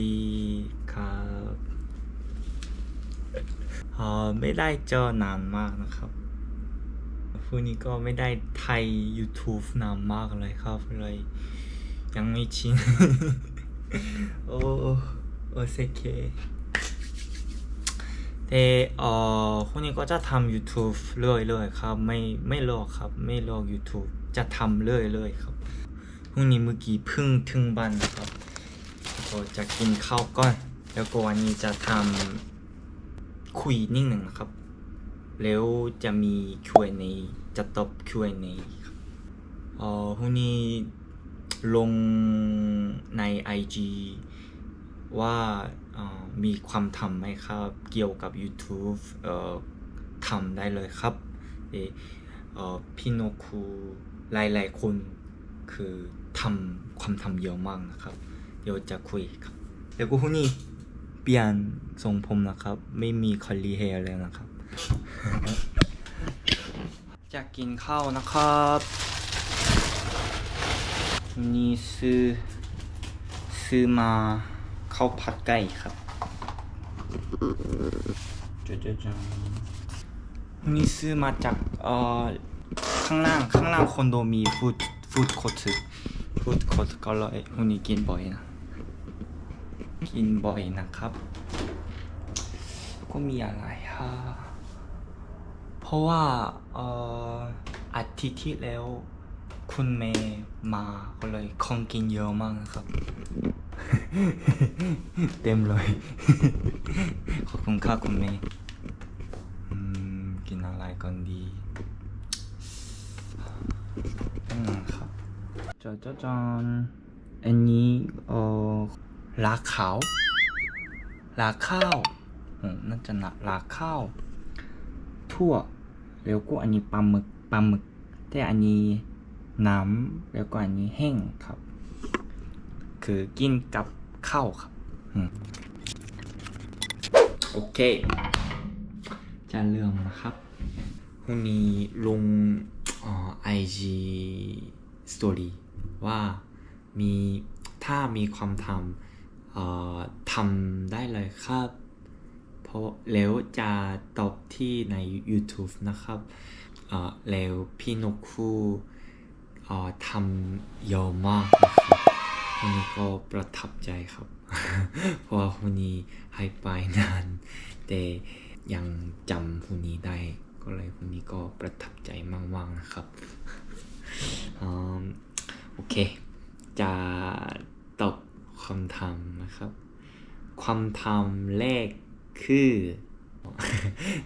ดีครับเออไม่ได้เจอนานมากนะครับพวกนี้ก็ไม่ได้ไทย YouTube นานมากเลยครับเลย ยังไม่ชิน โอ้โอเคแต่เอ่อพวกนี้ก็จะทำ YouTube เรื่อยๆครับ ไม่ไม่ลิกครับ ไม่ลิก YouTube จะทำเรื่อยๆครับพรุ่งนี้เมื่อกี้พิ่งถึงบ้านนะครับ ก็จะกินข้าวก่อน แล้วก็วันนี้จะทำคุยนิ่งหนึ่งนะครับ แล้วจะมี Q&A จะตอบ Q&A ครับเอ่อพรุ่งนี้ลงใน IG ว่าเอ่อมีความทำไหมครับ เกี่ยวกับ YouTube เอ่อทำได้เลยครับเอเอ่อพี่โนคูหลายๆคนคือทำความทำเยอะมากนะครับ เดี๋ยวจะคุยครับแล้วก็พรุ่งนี้เปลี่ยนทรงผมนะครับ ไม่มีคอลลีเฮร์แล้วนะครับ จะกินข้าวนะครับวันนี้ซื้อซื้อมาข้าวผัดไก่ครับจ้าจ้าจ้าวันนี้ซื้อมาจากเอ่อข้างล่างข้างล่างคอนโดมีฟู้ดฟู้ดคอร์ทฟู้ดคอร์ทก็เลยวันนี้กินบ่อยนะ กินบ่อยนะครับ ก็มีอะไรฮะเพราะว่าเอ่ออาทิตย์ที่แล้ว คุณเมย์มาก็เลยของกินเยอะมากนะครับ เต็มเลย ขอบคุณครับคุณเมย์อืมกินอะไรก่อนดีอืมครับจอจอจอนอันนี้เอ่อ ลาขาวลาข้าวน่าจะหนักลาข้าวทั่วแล้วก็อันนี้ปลาหมึกปลาหมึก แต่อันนี้น้ำแล้วก็อันนี้แห้งครับ คือกินกับข้าวครับโอเค จะเริ่อมนะครับพรุ่งนี้ลงไอจีสตอรี่ว่ามีถ้ามีความทำเอ่อ ทำได้เลยครับ เพราะแล้วจะตอบที่ใน YouTube นะครับแล้วพี่นกคู่ทำเยอะมากนะครับวันนี้ก็ประทับใจครับ เพราะว่าวันนี้ให้ไปนาน แต่ยังจำวันนี้ได้ ก็เลยวันนี้ก็ประทับใจมากๆนะครับอโอเค จะตอบ คำถามธรรมนะครับ ความทำแรกคือ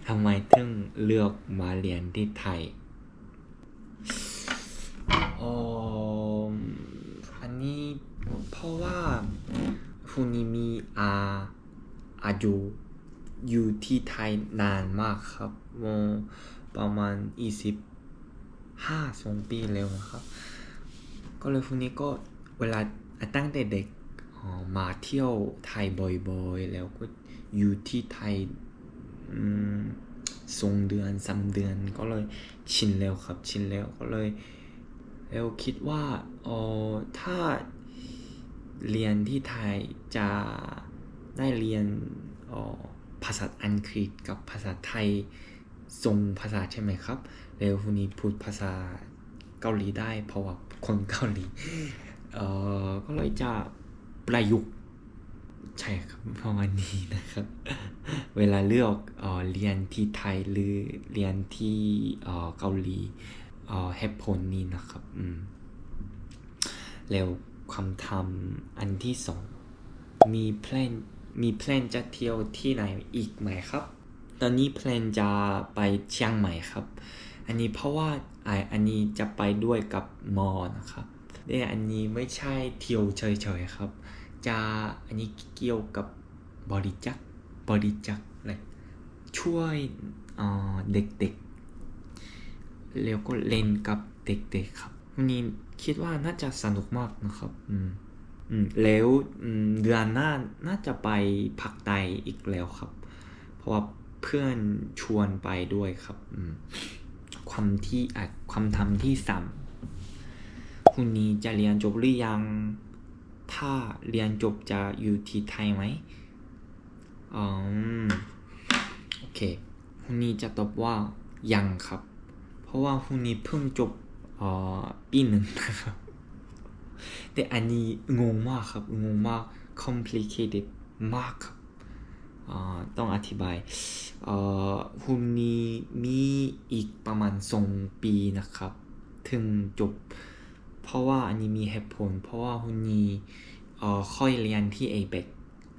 ทำไมถึงเลือกมาเรียนที่ไทยอ๋ออันนี้เพราะว่าคุณนี้มีอาอายุอยู่ที่ไทยนานมากครับมประมาณ20ห้าสองปีแล้วนะครับ ก็เลยพวกนี้ก็เวลาตั้งแต่เด็ก มาเที่ยวไทยบ่อยๆ แล้วก็อยู่ที่ไทยสองเดือนสามเดือนก็เลยชินแล้วครับชินแล้วก็เลยแล้วคิดว่าเออถ้าเรียนที่ไทยจะได้เรียนออภาษาอังกฤษกับภาษาไทยทรงภาษาใช่ไหมครับ แล้วคนนี้พูดภาษาเกาหลีได้เพราะว่าคนเกาหลีเออก็เลยจะ ประยุกต์ใช่ครับประมาณนี้นะครับ เวลาเลือกเออเรียนที่ไทยหรือเรียนที่เออเกาหลีเหตุผลนี้นะครับแล้วความทำอันที่สองมีแพลนมีแพลนจะเที่ยวที่ไหนอีกไหมครับ ตอนนี้แพลนจะไปเชียงใหม่ครับ อันนี้เพราะว่าไออันนี้จะไปด้วยกับมอนะครับแต่ยอันนี้ไม่ใช่เที่ยวเฉยๆครับ จะอันนี้เกี่ยวกับบริจาคบริจาคอะไรช่วยเเด็กๆ แล้วก็เล่นกับเด็กๆครับวันนี้คิดว่าน่าจะสนุกมากนะครับอืมแล้วเดือนหน้าน่าจะไปผักไตอีกแล้วครับ เพราะว่าเพื่อนชวนไปด้วยครับความที่ความทำที่สามคุณนี้จะเรียนจบหรือยัง ถ้าเรียนจบจะอยู่ที่ไทยไหมอืมโอเคฮุนี้จะตอบว่ายังครับ เพราะว่าฮุนี้เพิ่งจบออปีหนึ่งนะครับ แต่อันนี้งงมากครับ งงมาก complicated มากครับต้องอธิบายฮุนี้มีอีกประมาณสองปีนะครับ ถึงจบ เพราะว่าอันนี้มีเหตุผล เพราะว่าพรุ่งนี้เอ่อค่อยเรียนที่ APEC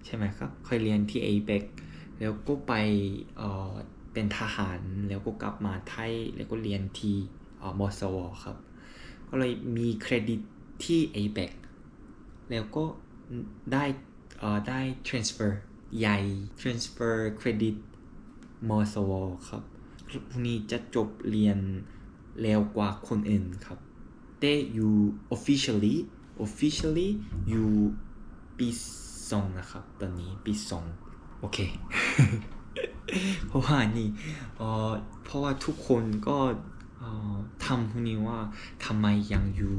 ใช่ไหมครับ ค่อยเรียนที่ APEC แล้วก็ไปเอ่อเป็นทหารแล้วก็กลับมาไทยแล้วก็เรียนที่เอ่อมสวครับ ก็เลยมีเครดิตที่ APEC แล้วก็ได้เอ่อได้ transfer ใหญ่ transfer เครดิตมสวครับพรุ่งนี้จะจบเรียนเร็วกว่าคนอื่นครับ แต่อยู่ officially officially อยู่ปีสองนะครับ ตอนนี้ปีสองโอเค เพราะว่านี่เออเพราะว่าทุกคนก็เออทำพวกนี้ว่าทำไมยังอยู่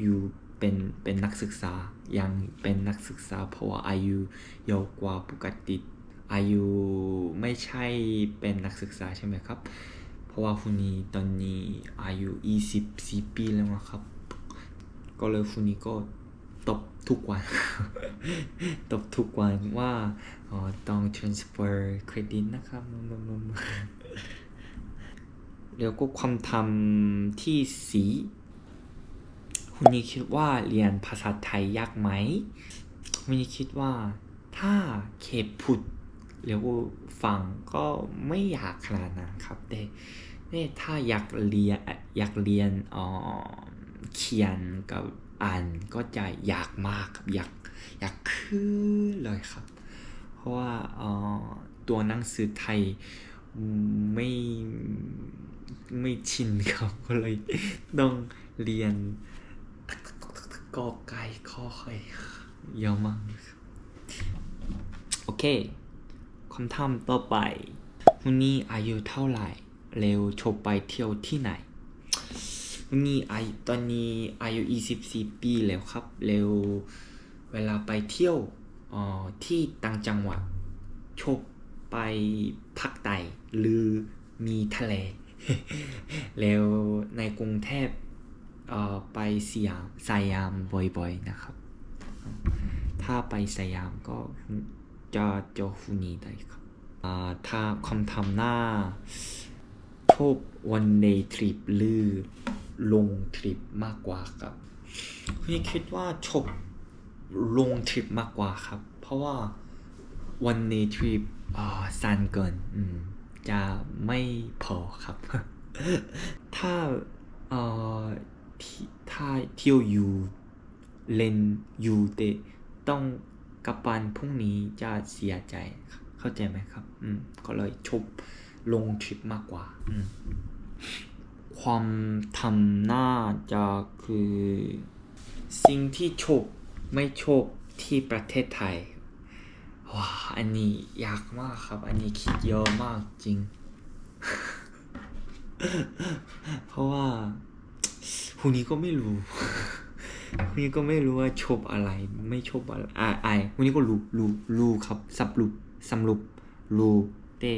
อยู่เป็นเป็นนักศึกษายังเป็นนักศึกษา เพราะว่าอายุเยอะกว่าปกติอายุไม่ใช่เป็นนักศึกษาใช่ไหมครับ ว่าพวกนี้ตอนนี้อายุ24ปีแล้วนะครับ ก็เลยพวกนี้ก็ตบทุกวัน ตบทุกวันว่าอ๋อต้อง transfer credit นะครับแล้วก็ความทำที่สีคุณนี่คิดว่าเรียนภาษาไทยยากไหมคุณนี่คิดว่าถ้าเคพูด แล้วก็ฟังก็ไม่อยากขนาดนั้นครับ แต่แต่ถ้าอยากเรียนอยากเรียนอ่อเขียนกับอ่านก็จะอยากมากครับอยากอยากขึ้นเลยครับ เพราะว่าอ่อตัวหนังสือไทยไม่ไม่ชินครับก็เลยต้องเรียนกอไก่ข้อไข่เยอะมากโอเค คำถามต่อไปวันนี้อายุเท่าไหร่เร็วชบไปเที่ยวที่ไหนวันนี้อายุตอนนี้อายุ24 ปีแล้วครับ เร็วเวลาไปเที่ยวออที่ต่างจังหวัดชบไปภาคใต้หรือมีทะเล แล้วในกรุงเทพไปสยามสยามบ่อยๆนะครับ ถ้าไปสยามก็ จะเจอฟุนีได้ครับอ่าถ้าคำทำหน้าชอบวันเดทริปหรือลงทริปมากกว่าครับพี่คิดว่าชอบลงทริปมากกว่าครับ เพราะว่าวันเดทริปอ่าสั้นเกินจะไม่พอครับ ถ้าที่ถ้าเที่ยวอยู่เล่นอยู่แต่ต้อง กับบ้านพรุ่งนี้จะเสียใจเข้าใจไหมครับ อืมก็เลยชอบลงทริปมากกว่า อืมความทำน่าจะคือ สิ่งที่ชบไม่ชบที่ประเทศไทยว้าอันนี้ยากมากครับ อันนี้คิดเยอะมากจริง เพราะว่าพรุ่งนี้ก็ไม่รู้ พรุ่งนี้ก็ไม่รู้ว่าชอบอะไร ไม่ชอบอะไรอ่าไอพรุ่งนี้ก็รู้รู้รู้ครับสรุปสรุปรู้แต่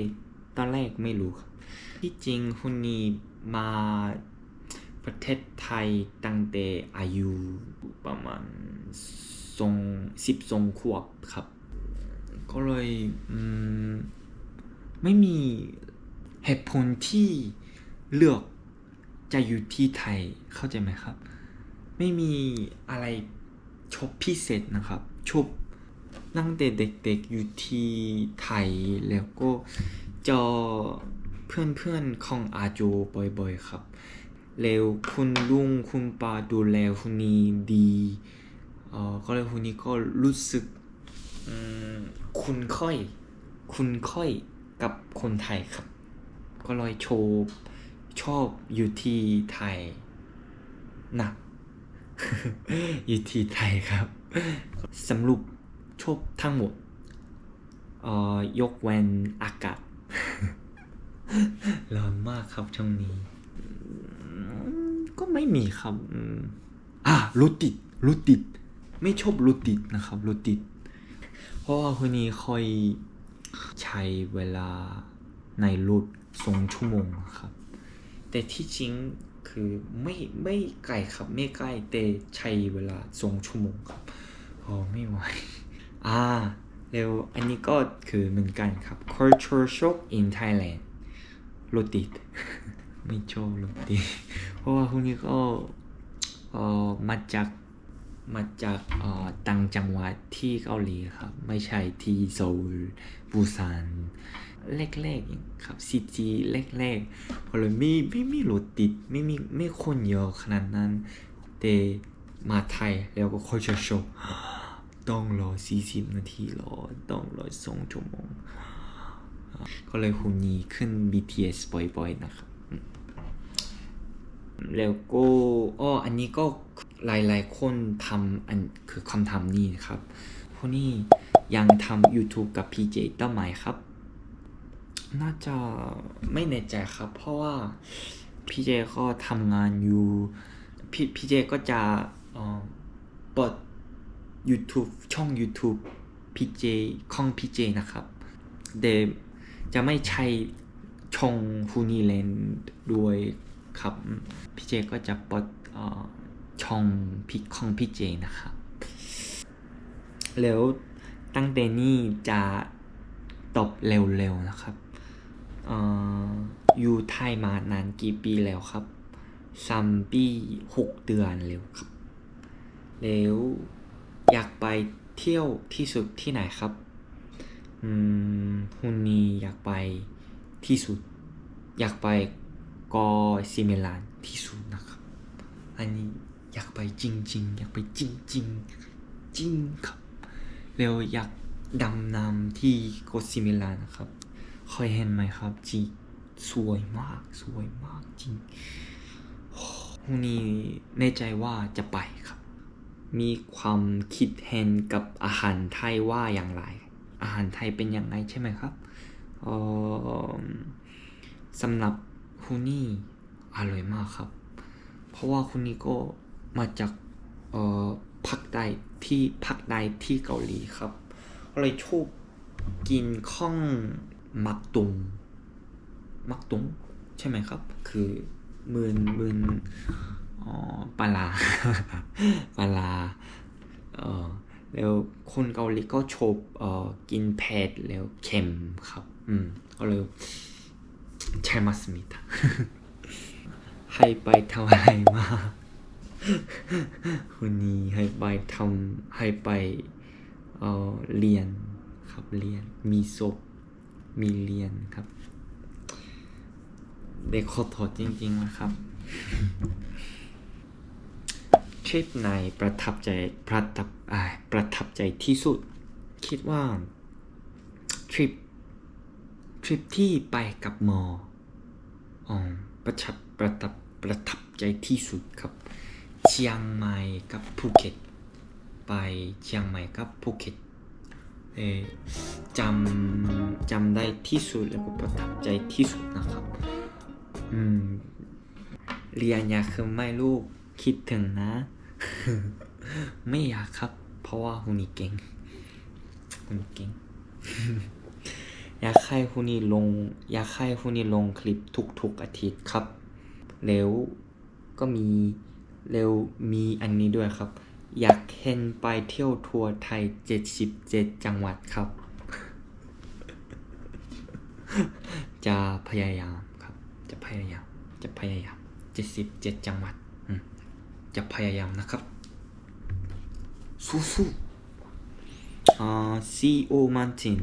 ตอนแรกไม่รู้ครับ ที่จริงพรุ่งนี้มาประเทศไทยตั้งแต่อายุประมาณสองสิบสองขวบครับ ก็เลยมไม่มีเหตุผลที่เลือกจะอยู่ที่ไทยเข้าใจไหมครับ ไม่มีอะไรชอบพิเศษนะครับชอบตั้งแต่เด็กๆอยู่ที่ไทยแล้วก็เจอเพื่อนๆของอาโจบ่อยๆครับ แล้วคุณลุงคุณป้าดูแลคนนี้ดีเออก็เลยคนนี้ก็รู้สึกคุ้นค่อย คุ้นค่อยกับคนไทยครับ ก็เลยโชว์ชอบอยู่ที่ไทยนะ อยู่ที่ไทยครับสรุปชบทั้งหมดเอ่อยกเว้นอากาศ ร้อนมากครับช่วงนี้ ก็ไม่มีครับอะรถติดรถติด ไม่ชอบรถติดนะครับรถติด เพราะว่าคนนี้ค่อยใช้เวลาในรถสองชั่วโมงครับ แต่ที่จริง คือไม่ไม่ไกลครับไม่ใกล้แต่ใช้เวลาสองชั่วโมงครับโอ้ไม่ไหวอ่าเร็วอันนี้ก็คือเหมือนกันครับ culture shock in Thailand รถติดไม่ชอบรถติดเพราะว่าพวกนี้ก็เอ่อมาจากมาจากเอ่อต่างจังหวัดที่เกาหลีครับ ไม่ใช่ที่โซลปูซาน แรกๆครับซีจีแรกๆก็เลยไม่ไม่มีรถติดไม่มีไม่คนเยอะขนาดนั้น แต่มาไทยแล้วก็ค่อยจะโชว์ต้องรอ 40 นาทีรอต้องรอสองชั่วโมงก็เลยคุณนีขึ้น BTS บ่อยๆนะครับแล้วก็อ้ออันนี้ก็หลายๆคนทำอันคือคำทำนี่ครับพวกนี้ยังทำ YouTube กับ PJ ต่อไหมครับ น่าจะไม่แน่ใจครับ เพราะว่า PJ ก็ทำงานอยู่พี่ PJ ก็จะเอ่อปิด YouTube ช่อง YouTube PJ ของ PJ นะครับเดจะไม่ใช่ช่องฮูนีเลนด้วยครับพี่เจก็จะเปิดเอ่อช่องพิของพี่เจนะครับแล้วตั้งแต่นี้จะตอบเร็วๆนะครับ อยู่ไทยมานานกี่ปีแล้วครับซัมปีหกเดือนแล้วครับ แล้วอยากไปเที่ยวที่สุดที่ไหนครับ อืมฮุนนีอยากไปที่สุด อยากไปกอซิเมลานที่สุดนะครับ อันนี้อยากไปจริง ๆ อยากไปจริง ๆ จริงครับ แล้วอยากดำน้ำที่กอซิเมลานนะครับ เคยเห็นไหมครับจริงสวยมาก สวยมากจริงฮุนนี้แน่ใจว่าจะไปครับ มีความคิดเห็นกับอาหารไทยว่าอย่างไร อาหารไทยเป็นยังไงใช่ไหมครับออสำหรับคุณนี่อร่อยมากครับ เพราะว่าคุณนี่ก็มาจากเอ่อภาคใต้ที่ภาคใต้ที่เกาหลีครับก็เลยชอบกินข้อง มักตุง มักตุง ใช่ไหมครับ คือมืนมืนอ๋อปลาปลาเออแล้วคนเกาหลีก็ชอบเอ่อกินเผ็ดแล้วเค็มครับ อืมก็เลยใช่มาสมิตาให้ไปทำอะไรมาคนนี้ให้ไปทำให้ไปเอ่อเรียนครับเรียนมีศพ มีเรียนครับ เด็กขอโทษจริงๆนะครับ ทริปไหนประทับใจประทับอ่าประทับใจที่สุด คิดว่าทริปทริปที่ไปกับหมออ๋อประทับประทับประทับใจที่สุดครับ เชียงใหม่กับภูเก็ต ไปเชียงใหม่กับภูเก็ต จำจำได้ที่สุดแล้วก็ประทับใจที่สุดนะครับอืมเรียนอยากคือไม่ลูกคิดถึงนะ ไม่อยากครับ เพราะว่าฮูนี่เก่งฮูนี่เก่งอยากให้ฮูนี่ลง อยากให้ฮูนี่ลงคลิปทุกๆอาทิตย์ครับ แล้วก็มีแล้วมีอันนี้ด้วยครับ อยากเห็นไปเที่ยวทัวร์ไทย77จังหวัดครับ จะพยายามครับ จะพยายาม จะพยายาม77จังหวัดอืมจะพยายามนะครับ สู้ๆอ่า CEO Mountain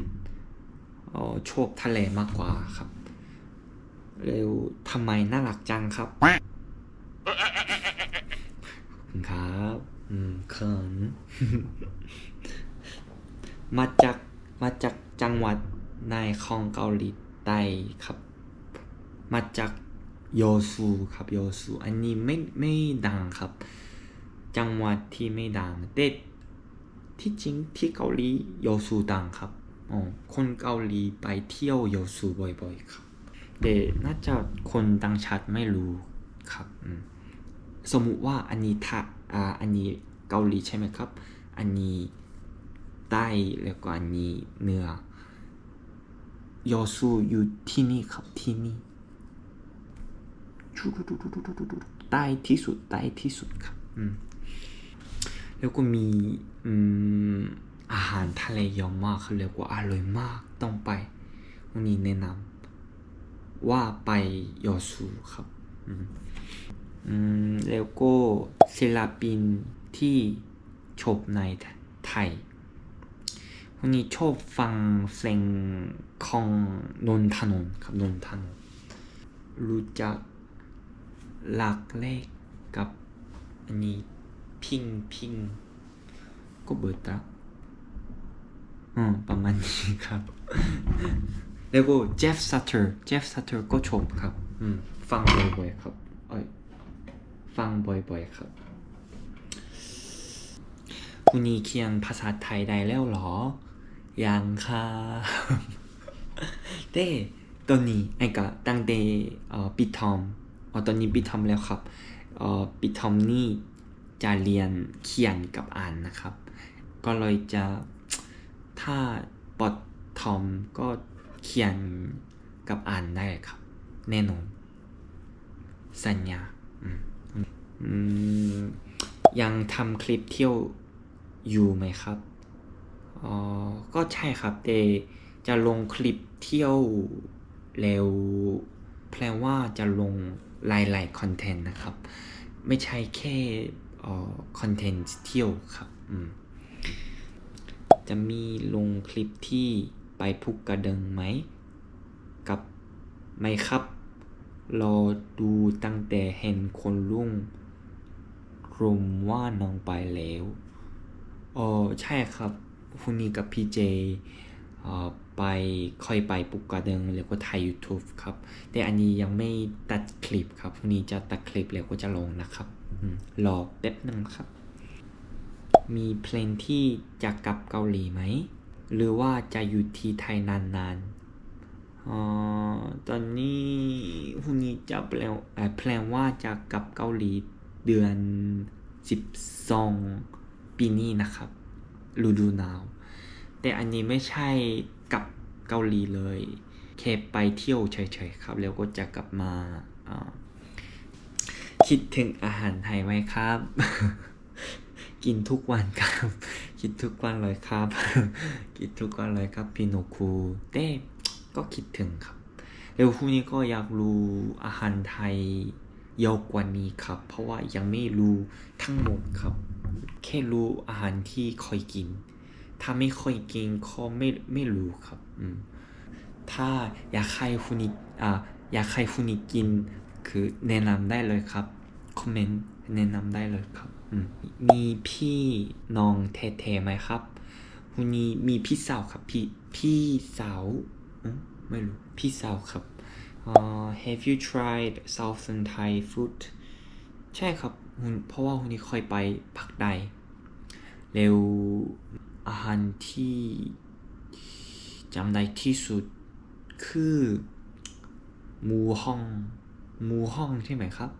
เอ่อชอบทะเลมากกว่าครับแล้วทำไมน่ารักจังครับขอบคุณครับ อืมเขิน มาจากมาจากจังหวัดในของเกาหลีใต้ครับ มาจากโยซูครับโยซูอันนี้ไม่ไม่ดังครับ จังหวัดที่ไม่ดังแต่ที่จริงที่เกาหลีโยซูดังครับอ๋อคนเกาหลีไปเที่ยวโยซูบ่อยๆครับแต่น่าจะคนต่างชาติไม่รู้ครับสมมุติว่าอันนี้ถ้าอ่าอันนี้ เกาหลีใช่ไหมครับ อันนี้ใต้แล้วก็อันนี้เหนือยอซูอยู่ที่นี่ครับที่นี่ใต้ที่สุดใต้ที่สุดครับอืมแล้วก็มีอืมอาหารทะเลเยอะมากเขาเรียกว่าอร่อยมากต้องไปวันนี้แนะนำว่าไปยอซูครับอืมแล้วก็ศิลปิน ที่ชอบในไทยวันนี้ชอบฟังเพลงของนนทนนท์ครับนนทนนรู้จักหลักเลขกับอันนี้พิงพิงก็เบิดตาอืมประมาณนี้ครับ แล้วก็เจฟซัตเตอร์เจฟซัตเตอร์ก็ชอบครับ อืม ฟังบ่อยๆครับ เอ้ย ฟังบ่อยๆครับ คุณนีเขียนภาษาไทยได้แล้วเหรอ ยังค่ะเต้ตอนนี้ไอ้กะตั้งแต่เอ่อปิดทอมอ๋อตอนนี้ปิดทอมแล้วครับอ่อปิดทอมนี่จะเรียนเขียนกับอ่านนะครับ ก็เลยจะถ้าปอดทอมก็เขียนกับอ่านได้ครับ แน่นอนสัญญา อืมอืมยังทำคลิปเที่ยว อยู่ไหมครับอ๋อก็ใช่ครับแต่จะลงคลิปเที่ยวแล้วแปลว่าจะลงหลายๆคอนเทนต์นะครับ ไม่ใช่แค่ออคอนเทนต์เที่ยวครับอืมจะมีลงคลิปที่ไปภูกกระเดึงไหม กับไหมครับ รอดูตั้งแต่เห็นคนลุ่งรุมว่าน้องไปแล้ว อ๋อใช่ครับพรุ่งนี้กับพี่เจเอ่อไปค่อยไปปุกกระเดึงแล้วก็ถ่าย YouTube ครับ แต่อันนี้ยังไม่ตัดคลิปครับพรุ่งนี้จะตัดคลิปแล้วก็จะลงนะครับอมรอแป๊บนึงครับ มีเพลงที่จะกลับเกาหลีไหม หรือว่าจะอยู่ที่ไทยนานๆอ๋อตอนนี้พรุ่งนี้จะแปลแพลนว่าจะกลับเกาหลีเดือน 12 ปีนี้นะครับฤดูหนาว แต่อันนี้ไม่ใช่กลับเกาหลีเลยแค่ไปเที่ยวเฉยๆครับ แล้วก็จะกลับมาคิดถึงอาหารไทยไหมครับ กินทุกวันครับ คิดทุกวันเลยครับ คิดทุกวันเลยครับพี่โนคูแต่ก็คิดถึงครับแล้วพรุ่งนี้ก็อยากรู้อาหารไทยเยอะกว่านี้ครับ เพราะว่ายังไม่รู้ทั้งหมดครับ แค่รู้อาหารที่เคยกิน ถ้าไม่ค่อยกินก็ไม่ไม่รู้ครับอืมถ้าอยากให้คุณนิอ่าอยากให้คุณนิกิน คือแนะนำได้เลยครับ คอมเมนต์แนะนำได้เลยครับมมีพี่น้องเทๆไหมครับคุณนีมีพี่สาวครับพี่พี่สาวมไม่รู้พี่สาวครับอ่า Have you tried Southern Thai food ใช่ครับ เพราะว่าคุณนี้เคยไปผักใดแล้วอาหารที่จำได้ที่สุดคือหมูห้องหมูห้องใช่ไหมครับ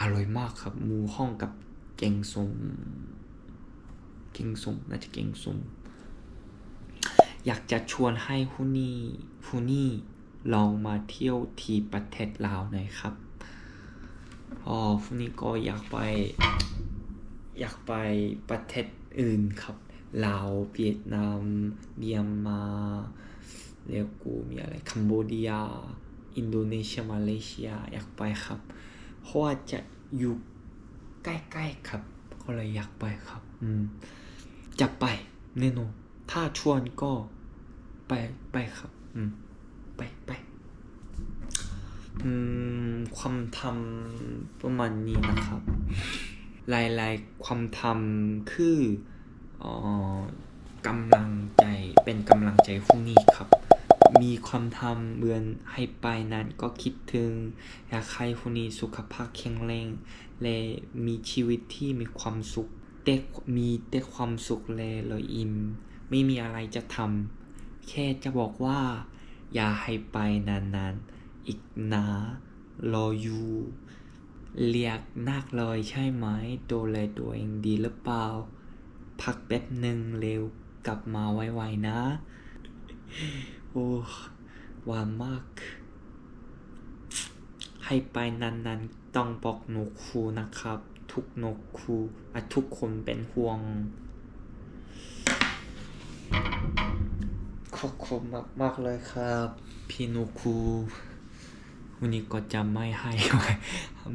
อร่อยมากครับหมูห้องกับแกงสมแกงสมน่าจะแกงสมอยากจะชวนให้ผู้นี่ผู้นี่ลองมาเที่ยวที่ประเทศลาวหน่อยครับ อ๋อผู้นี้ก็อยากไป อยากไปประเทศอื่นครับลาวเวียดนามเมียนมาแล้วกูมีอะไรคัมโบเดีย อินโดนีเซียมาเลเซียอยากไปครับ เพราะว่าจะอยู่ใกล้ๆครับ ก็เลยอยากไปครับ อืมจะไปแน่นอนถ้าชวนก็ไปไปครับ อืม ไปไป ความทำประมาณนี้นะครับ หลายๆ ความทำคืออ่อกำลังใจเป็นกำลังใจพรุ่งนี้ครับ มีความทำเบือนให้ไปนั้นก็คิดถึง อยากให้พรุ่งนี้สุขภาพแข็งแรงและมีชีวิตที่มีความสุขแต่มีแต่ความสุขและรอยอิ่มไม่มีอะไรจะทำแค่จะบอกว่า อย่าให้ไปนานๆ อีกนะ รออยู่ เรียกนักเลยใช่ไหมดูแลตัวเองดีหรือเปล่า พักแป๊บหนึ่งเร็วกลับมาไวๆนะ โอ้หวานมาก ให้ไปนานๆ ต้องบอกนกครูนะครับ ทุกนกครูอะทุกคนเป็นห่วงขอบคุณมากมากๆเลยครับ พี่นกครู วันนี้ก็จะไม่ให้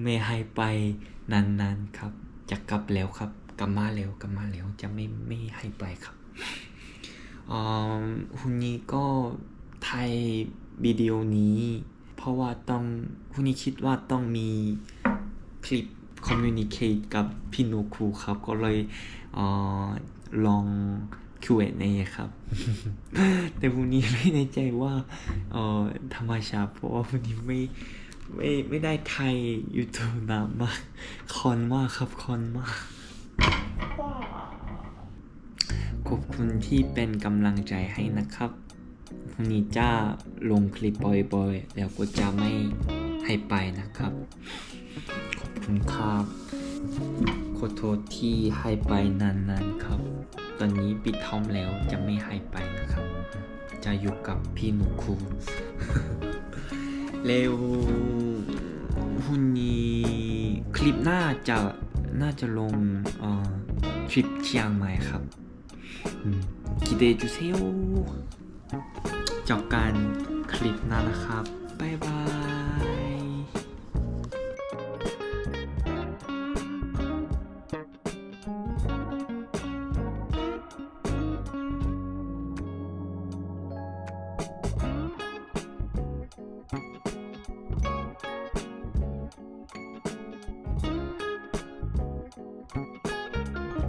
ไม่ให้ไปนานๆครับ จะกลับแล้วครับ กลับมาแล้วกลับมาแล้วจะไม่ไม่ให้ไปครับอ่าวันนี้ก็ถ่ายวิดีโอนี้ เพราะว่าต้องวันนี้คิดว่าต้องมีคลิป communicate กับพี่นคูครับ ก็เลยอ่าลอง Q&A ครับแต่วันนี้ไม่แน่ใจว่าเอ่อธรรมชาติเพราะว่าวันนี้ไม่ไม่ไม่ได้ไทย YouTube นานมากคอนมากครับคอนมากขอบคุณที่เป็นกำลังใจให้นะครับวันนี้จะลงคลิปบ่อยๆ แล้วก็จะไม่ให้ไปนะครับ ขอบคุณครับขอโทษที่ให้ไปนานๆครับ ตอนนี้ปิดทอมแล้วจะไม่ให้ไปนะครับ จะอยู่กับพี่หนูครู เร็ววันนี้คลิปหน้าจะน่าจะลงเอ่อทริปเชียงใหม่ครับอืม기대해주세요จากการคลิปหน้านะครับ บ๊ายบาย